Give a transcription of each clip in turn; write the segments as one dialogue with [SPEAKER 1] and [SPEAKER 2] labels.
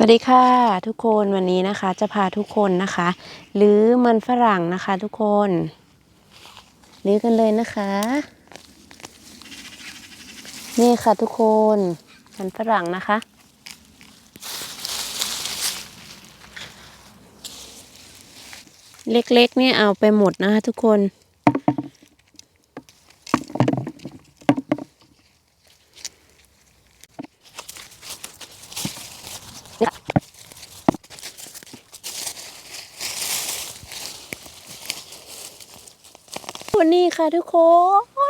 [SPEAKER 1] วัสดีค่ะทุกคนวันนี้นะคะจะพาทุกคนนะคะ หรือมันฝรั่งนะคะทุกคนหรือกันเลยนะคะ นี่ค่ะทุกคนมันฝรั่งนะคะ เล็กๆเนี่ยเอาไปหมดนะคะทุกคน นนี้ค่ะทุกค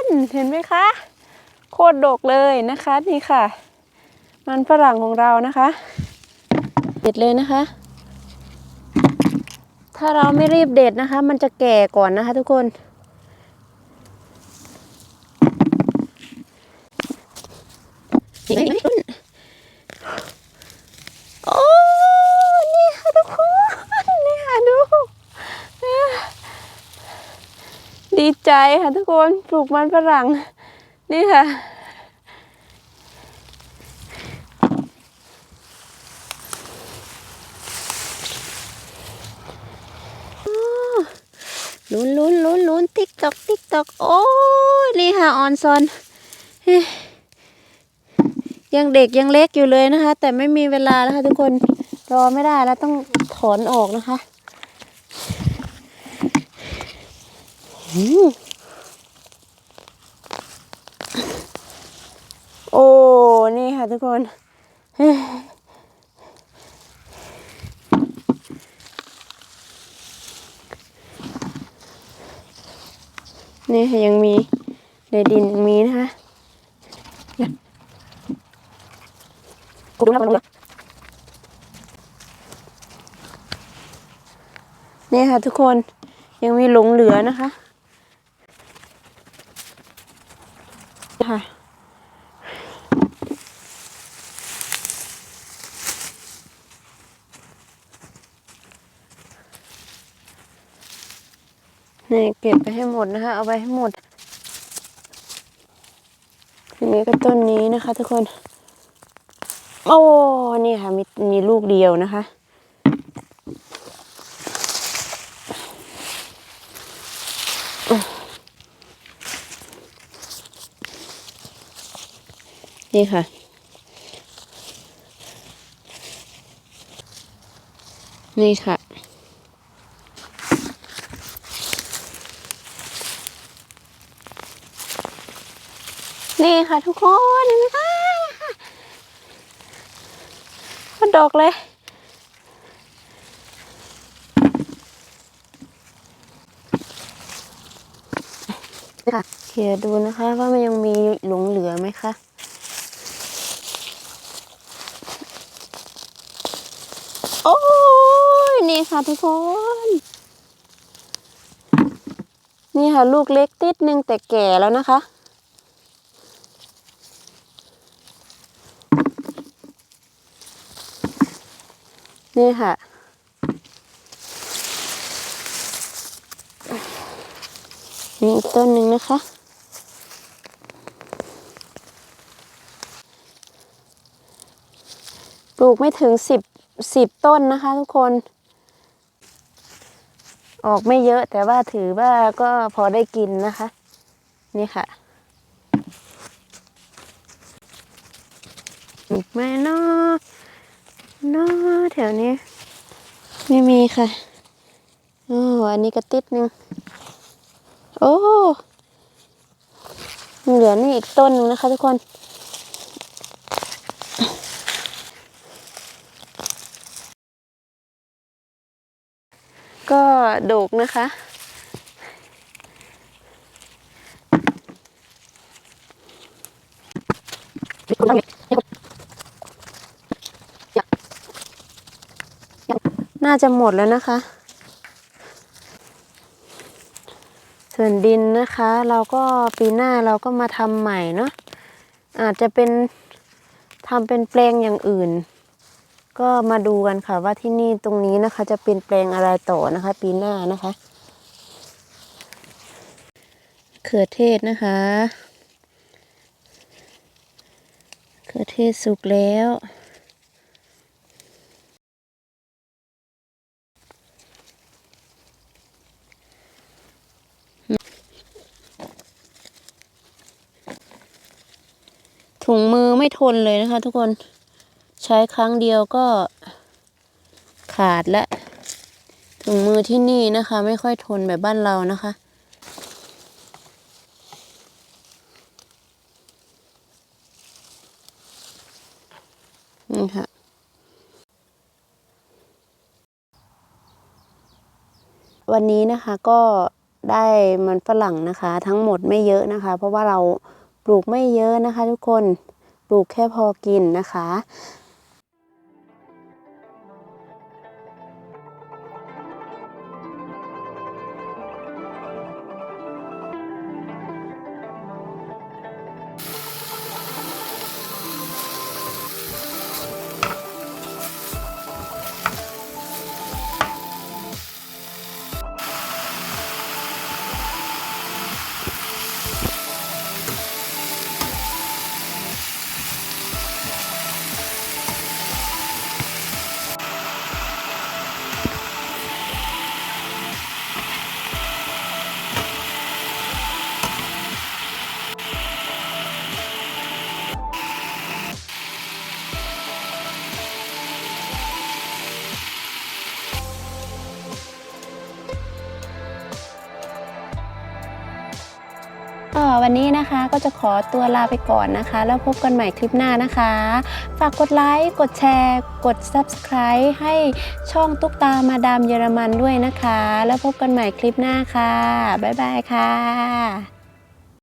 [SPEAKER 1] น เห็นไหมคะ โคตรดกเลยนะคะนี่ค่ะ มันฝรั่งของเรานะคะเด็ดเลยนะคะ ถ้าเราไม่รีบเด็ดนะคะ มันจะแก่ก่อนนะคะ ทุกคนโอ้ นี่ค่ะทุกคน นี่ค่ะดู ดีใจค่ะทุกคนปลูกมันฝรั่ง นี่ค่ะ ลุ้นลุ้นลุ้นลุ้นติ๊กตอกติ๊กตอกโอ้ยนี่ค่ะ ออนซอนยังเด็กยังเล็กอยู่เลยนะคะ แต่ไม่มีเวลาแล้วค่ะทุกคนรอไม่ได้แล้วต้องถอนออกนะคะอืม โอ้ นี่ค่ะทุกคนนี่ค่ะยังมีในดินยังมีนะคะกดูนะดูนะนี่ค่ะทุกคนยังมีหลงเหลือนะคะ ค่ะนี่เก็บไปให้หมดนะคะ เอาไปให้หมด ทีนี้ก็ต้นนี้นะคะ ทุกคน โอ้ นี่ค่ะ มีมีลูกเดียวนะคะ นี่ค่ะ นี่ค่ะ นี่ค่ะทุกคนเห็นไหมคะก็ดอกเลยนี่ค่ะเขียดูนะคะว่ามันยังมีหลงเหลือไหมคะ โอ้ย นี่ค่ะทุกคน นี่ค่ะลูกเล็กติดนึงแต่แก่แล้วนะคะ นี่ค่ะนี่อีกต้นหนึ่งนะคะ ปลูกไม่ถึงสิบสิบต้นนะคะทุกคน ออกไม่เยอะแต่ว่าถือว่าก็พอได้กินนะคะ นี่ค่ะอีกไหมเนาะเนาะแถวนี้ ไม่มีค่ะโอ้อันนี้ก็ติดหนึ่งโอ้เหลือนี่อีกต้นนึงนะคะทุกคน ก็โดกนะคะ น่าจะหมดแล้วนะคะ ส่วนดินนะคะ เราก็ปีหน้าเราก็มาทำใหม่เนาะอาจจะเป็นทำเป็นแปลงอย่างอื่น ก็มาดูกันค่ะว่าที่นี่ตรงนี้นะคะ จะเปลี่ยนแปลงอะไรต่อนะคะ ปีหน้านะคะเขือเทศนะคะเขือเทศสุกแล้วถุงมือไม่ทนเลยนะคะทุกคน ใช้ครั้งเดียวก็ขาดและ ถุงมือที่นี่นะคะ ไม่ค่อยทนแบบบ้านเรานะคะ นี่ค่ะวันนี้นะคะก็ได้มันฝรั่งนะคะ ทั้งหมดไม่เยอะนะคะ เพราะว่าเราปลูกไม่เยอะนะคะ ทุกคนปลูกแค่พอกินนะคะ วันนี้นะคะก็จะขอตัวลาไปก่อนนะคะ แล้วพบกันใหม่คลิปหน้านะคะ ฝากกดไลค์กดแชร์ กด Subscribe ให้ช่องตุ๊กตามาดามเยอรมันด้วยนะคะ แล้วพบกันใหม่คลิปหน้าค่ะ บ๊ายบายค่ะ